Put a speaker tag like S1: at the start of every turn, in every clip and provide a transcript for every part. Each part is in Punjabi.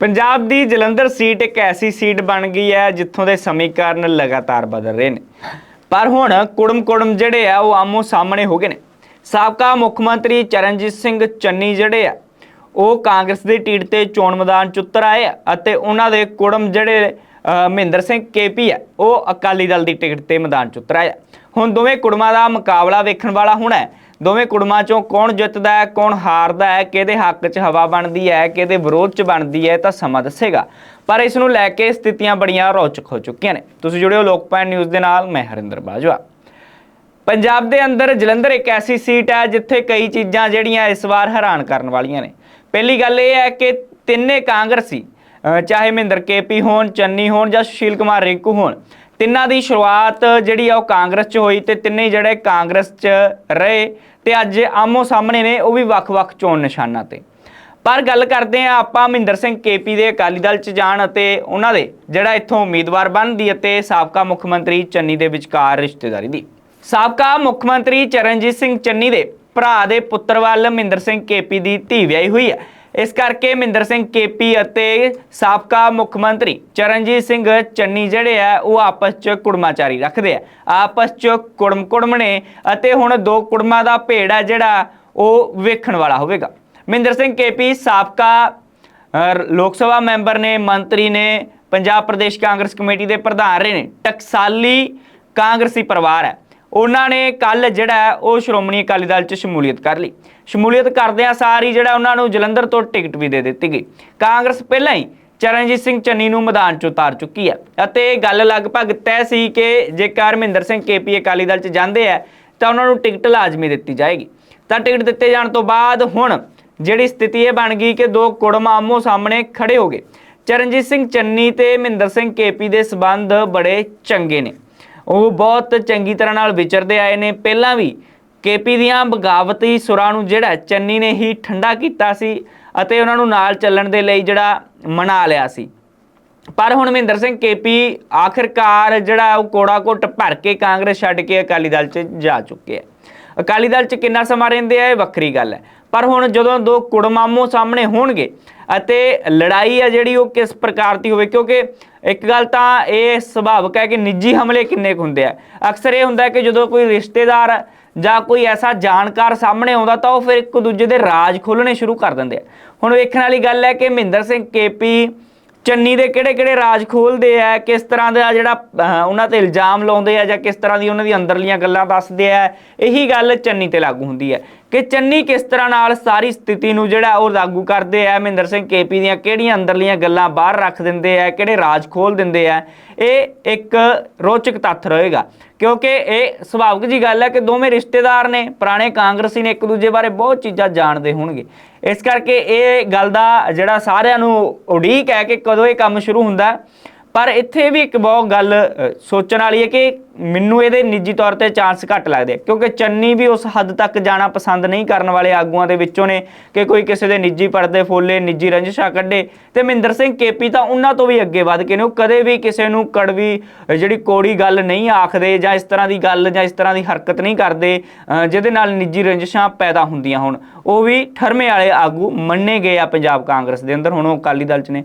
S1: ਪੰਜਾਬ ਦੀ ਜਲੰਧਰ ਸੀਟ ਇੱਕ ਐਸੀ ਸੀਟ ਬਣ ਗਈ ਹੈ ਜਿੱਥੋਂ ਦੇ ਸਮੀਕਰਨ ਲਗਾਤਾਰ ਬਦਲ ਰਹੇ ਨੇ। ਪਰ ਹੁਣ ਕੁੜਮ ਕੁੜਮ ਜਿਹੜੇ ਆ, ਉਹ ਆਮੋ ਸਾਹਮਣੇ ਹੋ ਗਏ ਨੇ। ਸਾਬਕਾ ਮੁੱਖ ਮੰਤਰੀ ਚਰਨਜੀਤ ਸਿੰਘ ਚੰਨੀ ਜਿਹੜੇ ਆ, ਉਹ ਕਾਂਗਰਸ ਦੀ ਟੀੜ ਤੇ ਚੋਣ ਮੈਦਾਨ ਚ ਉਤਰ ਆਏ ਆ ਅਤੇ ਉਹਨਾਂ ਦੇ ਕੁੜਮ ਜਿਹੜੇ ਮਹਿੰਦਰ ਸਿੰਘ ਕੇਪੀ ਹੈ। ਉਹ ਅਕਾਲੀ ਦਲ ਦੀ ਟਿਕਟ ਤੇ ਮੈਦਾਨ ਚ ਉਤਰ ਹੈ। ਹੁਣ ਦੋਵੇਂ ਕੁੜਮਾਂ ਦਾ ਮੁਕਾਬਲਾ ਵੇਖਣ ਵਾਲਾ ਹੋਣਾ ਹੈ। ਦੋਵੇਂ ਕੁੜਮਾਂ ਚੋਂ ਕੌਣ ਜਿੱਤਦਾ ਹੈ, ਕੌਣ ਹਾਰਦਾ ਹੈ, ਕਿਹਦੇ ਹੱਕ 'ਚ ਹਵਾ ਬਣਦੀ ਹੈ, ਕਿਹਦੇ ਵਿਰੋਧ 'ਚ ਬਣਦੀ ਹੈ ਤਾਂ ਸਮਾਂ ਦੱਸੇਗਾ। ਪਰ ਇਸ ਨੂੰ ਲੈ ਕੇ ਸਥਿਤੀਆਂ ਬੜੀਆਂ ਰੌਚਕ ਹੋ ਚੁੱਕੀਆਂ ਨੇ। ਤੁਸੀਂ ਜੁੜਿਓ ਲੋਕਪਾਲ ਨਿਊਜ਼ ਦੇ ਨਾਲ, ਮੈਂ ਹਰਿੰਦਰ ਬਾਜਵਾ। ਪੰਜਾਬ ਦੇ ਅੰਦਰ ਜਲੰਧਰ ਇੱਕ ਐਸੀ ਸੀਟ ਹੈ ਜਿੱਥੇ ਕਈ ਚੀਜ਼ਾਂ ਜਿਹੜੀਆਂ ਇਸ ਵਾਰ ਹੈਰਾਨ ਕਰਨ ਵਾਲੀਆਂ ਨੇ। ਪਹਿਲੀ ਗੱਲ ਇਹ ਹੈ ਕਿ ਤਿੰਨੇ ਕਾਂਗਰਸੀ ਚਾਹੇ ਮਹਿੰਦਰ ਕੇਪੀ ਹੋਣ, ਚੰਨੀ ਹੋਣ ਜਾਂ ਸੁਸ਼ੀਲ ਕੁਮਾਰ ਰਿੰਕੂ ਹੋਣ, ਤਿੰਨਾਂ ਦੀ ਸ਼ੁਰੂਆਤ ਜਿਹੜੀ ਆ ਉਹ ਕਾਂਗਰਸ 'ਚ ਹੋਈ ਤੇ ਤਿੰਨੇ ਜਿਹੜੇ ਕਾਂਗਰਸ 'ਚ ਰਹੇ ਤੇ ਅੱਜ ਆਮੋ ਸਾਹਮਣੇ ਨੇ, ਉਹ ਵੀ ਵੱਖ-ਵੱਖ ਚੋਣ ਨਿਸ਼ਾਨਾਂ ਤੇ। ਪਰ ਗੱਲ ਕਰਦੇ ਆ ਆਪਾਂ ਮਹਿੰਦਰ ਸਿੰਘ ਕੇਪੀ ਦੇ ਅਕਾਲੀ ਦਲ ਚ ਜਾਣ ਅਤੇ ਉਹਨਾਂ ਦੇ ਜਿਹੜਾ ਇੱਥੋਂ ਉਮੀਦਵਾਰ ਬਣਦੀ ਅਤੇ ਸਾਬਕਾ ਮੁੱਖ ਮੰਤਰੀ ਚੰਨੀ ਦੇ ਵਿਚਕਾਰ ਰਿਸ਼ਤੇਦਾਰੀ ਦੀ। ਸਾਬਕਾ ਮੁੱਖ ਮੰਤਰੀ ਚਰਨਜੀਤ ਸਿੰਘ ਚੰਨੀ ਦੇ ਭਰਾ ਦੇ ਪੁੱਤਰ ਵੱਲ ਮਹਿੰਦਰ ਸਿੰਘ ਕੇਪੀ ਦੀ ਧੀ ਵਿਆਹੀ ਹੋਈ ਹੈ। ਇਸ ਕਰਕੇ ਮਹਿੰਦਰ ਸਿੰਘ ਕੇਪੀ ਅਤੇ ਸਾਬਕਾ ਮੁੱਖ ਮੰਤਰੀ ਚਰਨਜੀਤ ਸਿੰਘ ਚੰਨੀ ਜਿਹੜੇ ਆ, ਉਹ ਆਪਸ 'ਚ ਕੁੜਮਾਚਾਰੀ ਰੱਖਦੇ ਆ। ਆਪਸ 'ਚ ਕੁੜਮ ਕੁੜਮ ਨੇ ਅਤੇ ਹੁਣ ਦੋ ਕੁੜਮਾਂ ਦਾ ਭੇੜ ਹੈ ਜਿਹੜਾ, ਉਹ ਵੇਖਣ ਵਾਲਾ ਹੋਵੇਗਾ। ਮਹਿੰਦਰ ਸਿੰਘ ਕੇਪੀ ਸਾਬਕਾ ਲੋਕ ਸਭਾ ਮੈਂਬਰ ਨੇ, ਮੰਤਰੀ ਨੇ, ਪੰਜਾਬ ਪ੍ਰਦੇਸ਼ ਕਾਂਗਰਸ ਕਮੇਟੀ ਦੇ ਪ੍ਰਧਾਨ ਰਹੇ ਨੇ। ਟਕਸਾਲੀ ਕਾਂਗਰਸੀ ਪਰਿਵਾਰ ਹੈ। ਉਹਨਾਂ ਨੇ ਕੱਲ ਜਿਹੜਾ ਉਹ ਸ਼੍ਰੋਮਣੀ ਅਕਾਲੀ ਦਲ 'ਚ ਸ਼ਮੂਲੀਅਤ ਕਰ ਲਈ। ਸ਼ਮੂਲੀਅਤ ਕਰਦਿਆਂ ਸਾਰੀ ਜਿਹੜਾ ਉਹਨਾਂ ਨੂੰ ਜਲੰਧਰ ਤੋਂ ਟਿਕਟ ਵੀ ਦੇ ਦਿੱਤੀ ਗਈ। ਕਾਂਗਰਸ ਪਹਿਲਾਂ ਹੀ ਚਰਨਜੀਤ ਸਿੰਘ ਚੰਨੀ ਨੂੰ ਮੈਦਾਨ 'ਚ ਉਤਾਰ ਚੁੱਕੀ ਹੈ ਅਤੇ ਗੱਲ ਲਗਭਗ ਤੈਅ ਸੀ ਕਿ ਜੇਕਰ ਮਹਿੰਦਰ ਸਿੰਘ ਕੇਪੀ ਅਕਾਲੀ ਦਲ 'ਚ ਜਾਂਦੇ ਆ ਤਾਂ ਉਹਨਾਂ ਨੂੰ ਟਿਕਟ ਲਾਜ਼ਮੀ ਦਿੱਤੀ ਜਾਏਗੀ। ਤਾਂ ਟਿਕਟ ਦਿੱਤੇ ਜਾਣ ਤੋਂ ਬਾਅਦ ਹੁਣ ਜਿਹੜੀ ਸਥਿਤੀ ਇਹ ਬਣ ਗਈ ਕਿ ਦੋ ਕੁੜਮ ਆਮੋ ਸਾਹਮਣੇ ਖੜੇ ਹੋ ਗਏ। ਚਰਨਜੀਤ ਸਿੰਘ ਚੰਨੀ ਤੇ ਮਹਿੰਦਰ ਸਿੰਘ ਕੇਪੀ ਦੇ ਸਬੰਧ ਬੜੇ ਚੰਗੇ ਨੇ। ਉਹ ਬਹੁਤ ਚੰਗੀ ਤਰ੍ਹਾਂ ਨਾਲ ਵਿਚਰਦੇ ਆਏ ਨੇ। ਪਹਿਲਾਂ ਵੀ ਕੇਪੀ ਦੀਆਂ ਬਗਾਵਤੀ ਸੁਰਾਂ ਨੂੰ ਜਿਹੜਾ ਚੰਨੀ ਨੇ ਹੀ ਠੰਡਾ ਕੀਤਾ ਸੀ ਅਤੇ ਉਹਨਾਂ ਨੂੰ ਨਾਲ ਚੱਲਣ ਦੇ ਲਈ ਜਿਹੜਾ ਮਨਾ ਲਿਆ ਸੀ। ਪਰ ਹੁਣ ਮਹਿੰਦਰ ਸਿੰਘ ਕੇਪੀ ਆਖਿਰਕਾਰ ਜਿਹੜਾ ਉਹ ਕੋੜਾ ਘੁੱਟ ਭਰ ਕੇ ਕਾਂਗਰਸ ਛੱਡ ਕੇ ਅਕਾਲੀ ਦਲ 'ਚ ਜਾ ਚੁੱਕੇ ਆ। ਅਕਾਲੀ ਦਲ 'ਚ ਕਿੰਨਾ ਸਮਾਂ ਰਹਿੰਦੇ ਆ ਇਹ ਵੱਖਰੀ ਗੱਲ ਹੈ। ਪਰ ਹੁਣ ਜਦੋਂ ਦੋ ਕੁੜਮਾਮੋ ਸਾਹਮਣੇ ਹੋਣਗੇ ਅਤੇ ਲੜਾਈ ਆ ਜਿਹੜੀ ਉਹ ਕਿਸ ਪ੍ਰਕਾਰ ਦੀ ਹੋਵੇ, ਕਿਉਂਕਿ ਇੱਕ ਗੱਲ ਤਾਂ ਇਹ ਸੁਭਾਵਿਕ ਹੈ ਕਿ ਨਿੱਜੀ ਹਮਲੇ ਕਿੰਨੇ ਕੁ ਹੁੰਦੇ ਆ। ਅਕਸਰ ਇਹ ਹੁੰਦਾ ਕਿ ਜਦੋਂ ਕੋਈ ਰਿਸ਼ਤੇਦਾਰ ਜਾਂ ਕੋਈ ਐਸਾ ਜਾਣਕਾਰ ਸਾਹਮਣੇ ਆਉਂਦਾ ਤਾਂ ਉਹ ਫਿਰ ਇੱਕ ਦੂਜੇ ਦੇ ਰਾਜ ਖੋਲਣੇ ਸ਼ੁਰੂ ਕਰ ਦਿੰਦੇ ਆ। ਹੁਣ ਵੇਖਣ ਵਾਲੀ ਗੱਲ ਹੈ ਕਿ ਮਹਿੰਦਰ ਸਿੰਘ ਕੇਪੀ ਚੰਨੀ ਦੇ ਕਿਹੜੇ ਕਿਹੜੇ ਰਾਜ ਖੋਲਦੇ ਆ, ਕਿਸ ਤਰ੍ਹਾਂ ਦਾ ਜਿਹੜਾ ਉਹਨਾਂ ਤੇ ਇਲਜ਼ਾਮ ਲਾਉਂਦੇ ਆ ਜਾਂ ਕਿਸ ਤਰ੍ਹਾਂ ਦੀ ਉਹਨਾਂ ਦੀ ਅੰਦਰਲੀਆਂ ਗੱਲਾਂ ਦੱਸਦੇ ਆ, ਇਹੀ ਗੱਲ ਚੰਨੀ ਤੇ ਲਾਗੂ ਹੁੰਦੀ ਹੈ। ਕਿ ਚੰਨੀ ਕਿਸ ਤਰ੍ਹਾਂ ਨਾਲ ਸਾਰੀ ਸਥਿਤੀ ਨੂੰ ਜਿਹੜਾ ਉਹ ਲਾਗੂ ਕਰਦੇ ਆ? ਮਹਿੰਦਰ ਸਿੰਘ ਕੇਪੀ ਦੀਆਂ ਕਿਹੜੀਆਂ ਅੰਦਰਲੀਆਂ ਗੱਲਾਂ ਬਾਹਰ ਰੱਖ ਦਿੰਦੇ ਆ? ਕਿਹੜੇ ਰਾਜ ਖੋਲ ਦਿੰਦੇ ਆ? ਇਹ ਇੱਕ ਰੋਚਕ ਤੱਥ ਰਹੇਗਾ, ਕਿਉਂਕਿ ਇਹ ਸੁਭਾਵਿਕ ਜੀ ਗੱਲ ਹੈ ਕਿ ਦੋਵੇਂ ਰਿਸ਼ਤੇਦਾਰ ਨੇ, ਪੁਰਾਣੇ ਕਾਂਗਰਸੀ ਨੇ ਇੱਕ ਦੂਜੇ ਬਾਰੇ ਬਹੁਤ ਚੀਜ਼ਾਂ ਜਾਣਦੇ ਹੋਣਗੇ। ਇਸ ਕਰਕੇ ਇਹ ਗੱਲ ਦਾ ਜਿਹੜਾ ਸਾਰਿਆਂ ਨੂੰ ਉਡੀਕ ਹੈ ਕਿ ਕਦੋਂ ਇਹ ਕੰਮ ਸ਼ੁਰੂ ਹੁੰਦਾ ਪਰ ਇੱਥੇ ਵੀ ਇੱਕ ਬਹੁਤ ਗੱਲ ਸੋਚਣ ਵਾਲੀ ਹੈ ਕਿ ਮੈਨੂੰ ਇਹਦੇ ਨਿੱਜੀ ਤੌਰ ਤੇ ਚਾਂਸ ਘੱਟ ਲੱਗਦੇ ਕਿਉਂਕਿ ਚੰਨੀ ਵੀ ਉਸ ਹੱਦ ਤੱਕ ਜਾਣਾ ਪਸੰਦ ਨਹੀਂ ਕਰਨ ਵਾਲੇ ਆਗੂਆਂ ਦੇ ਵਿੱਚੋਂ ਨੇ ਕਿ ਕੋਈ ਕਿਸੇ ਦੇ ਨਿੱਜੀ ਪਰਦੇ ਫੋਲੇ, ਨਿੱਜੀ ਰੰਜਿਸ਼ਾਂ ਕੱਢੇ। ਤੇ ਮਹਿੰਦਰ ਸਿੰਘ ਕੇਪੀ ਤਾਂ ਉਹਨਾਂ ਤੋਂ ਵੀ ਅੱਗੇ ਵੱਧ ਕੇ ਨੇ। ਉਹ ਕਦੇ ਵੀ ਕਿਸੇ ਨੂੰ ਕੜਵੀ ਜਿਹੜੀ ਕੋੜੀ ਗੱਲ ਨਹੀਂ ਆਖਦੇ ਜਾਂ ਇਸ ਤਰ੍ਹਾਂ ਦੀ ਗੱਲ ਜਾਂ ਇਸ ਤਰ੍ਹਾਂ ਦੀ ਹਰਕਤ ਨਹੀਂ ਕਰਦੇ ਜਿਹਦੇ ਨਾਲ ਨਿੱਜੀ ਰੰਜਿਸ਼ਾਂ ਪੈਦਾ ਹੁੰਦੀਆਂ ਹੋਣ। ਉਹ ਵੀ ਠਰਮੇ ਵਾਲੇ ਆਗੂ ਮੰਨੇ ਗਏ ਆ ਪੰਜਾਬ ਕਾਂਗਰਸ ਦੇ ਅੰਦਰ। ਹੁਣ ਉਹ ਅਕਾਲੀ ਦਲ 'ਚ ਨੇ।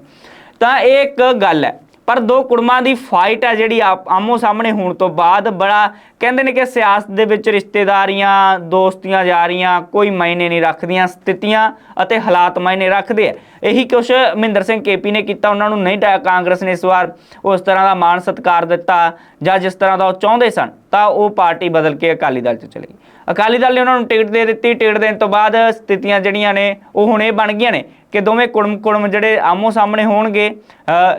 S1: ਤਾਂ ਇਹ ਇੱਕ ਗੱਲ ਹੈ। ਪਰ ਦੋ ਕੁੜਮਾਂ ਦੀ ਫਾਈਟ ਹੈ ਜਿਹੜੀ ਆਪ- ਆਮੋ ਸਾਹਮਣੇ ਹੋਣ ਤੋਂ ਬਾਅਦ ਬੜਾ ਕਹਿੰਦੇ ਨੇ ਕਿ ਸਿਆਸਤ ਦੇ ਵਿੱਚ ਰਿਸ਼ਤੇਦਾਰੀਆਂ, ਦੋਸਤੀਆਂ ਯਾਰੀਆਂ ਕੋਈ ਮਾਇਨੇ ਨਹੀਂ ਰੱਖਦੀਆਂ, ਸਥਿਤੀਆਂ ਅਤੇ ਹਾਲਾਤ ਮਾਇਨੇ ਰੱਖਦੇ ਆ। ਇਹੀ ਕੁਛ ਮਹਿੰਦਰ ਸਿੰਘ ਕੇਪੀ ਨੇ ਕੀਤਾ, ਉਹਨਾਂ ਨੂੰ ਨਹੀਂ ਕਾਂਗਰਸ ਨੇ ਇਸ ਵਾਰ ਉਸ ਤਰ੍ਹਾਂ ਦਾ ਮਾਣ ਸਤਿਕਾਰ ਦਿੱਤਾ ਜਾਂ ਜਿਸ ਤਰ੍ਹਾਂ ਦਾ ਉਹ ਚਾਹੁੰਦੇ ਸਨ। ਤਾਂ ਉਹ ਪਾਰਟੀ ਬਦਲ ਕੇ ਅਕਾਲੀ ਦਲ 'ਚ ਚਲੇ ਗਈ। ਅਕਾਲੀ ਦਲ ਨੇ ਉਹਨਾਂ ਨੂੰ ਟਿਕਟ ਦੇ ਦਿੱਤੀ। ਟਿਕਟ ਦੇਣ ਤੋਂ ਬਾਅਦ ਸਥਿਤੀਆਂ ਜਿਹੜੀਆਂ ਨੇ, ਉਹ ਹੁਣ ਇਹ ਬਣ ਗਈਆਂ ਨੇ ਕਿ ਦੋਵੇਂ ਕੁੜਮ ਕੁੜਮ ਜਿਹੜੇ ਆਮੋ ਸਾਹਮਣੇ ਹੋਣਗੇ।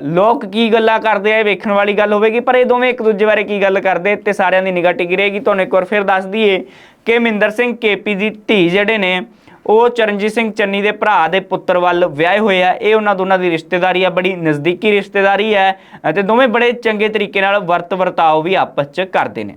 S1: ਲੋਕ ਕੀ ਗੱਲਾਂ ਕਰਦੇ ਆ, ਇਹ ਵੇਖਣ ਵਾਲੀ ਗੱਲ ਹੋਵੇਗੀ, ਪਰ ਇਹ ਦੋਵੇਂ ਇੱਕ ਦੂਜੇ ਬਾਰੇ ਕੀ ਗੱਲ ਕਰਦੇ, ਤੇ ਸਾਰਿਆਂ ਦੀ ਨਿਗਾਹ ਟਿਕੀ ਰਹੇਗੀ। ਤੁਹਾਨੂੰ ਇੱਕ ਵਾਰ ਫਿਰ ਦੱਸ ਦਈਏ ਕਿ ਮਿੰਦਰ ਸਿੰਘ ਕੇਪੀ ਦੀ ਧੀ ਜਿਹੜੇ ਨੇ, ਉਹ ਚਰਨਜੀਤ ਸਿੰਘ ਚੰਨੀ ਦੇ ਭਰਾ ਦੇ ਪੁੱਤਰ ਵੱਲ ਵਿਆਹੇ ਹੋਏ ਆ। ਇਹ ਉਹਨਾਂ ਦੋਨਾਂ ਦੀ ਰਿਸ਼ਤੇਦਾਰੀ ਆ, ਬੜੀ ਨਜ਼ਦੀਕੀ ਰਿਸ਼ਤੇਦਾਰੀ ਹੈ ਅਤੇ ਦੋਵੇਂ ਬੜੇ ਚੰਗੇ ਤਰੀਕੇ ਨਾਲ ਵਰਤ ਵਰਤਾਓ ਵੀ ਆਪਸ 'ਚ ਕਰਦੇ ਨੇ।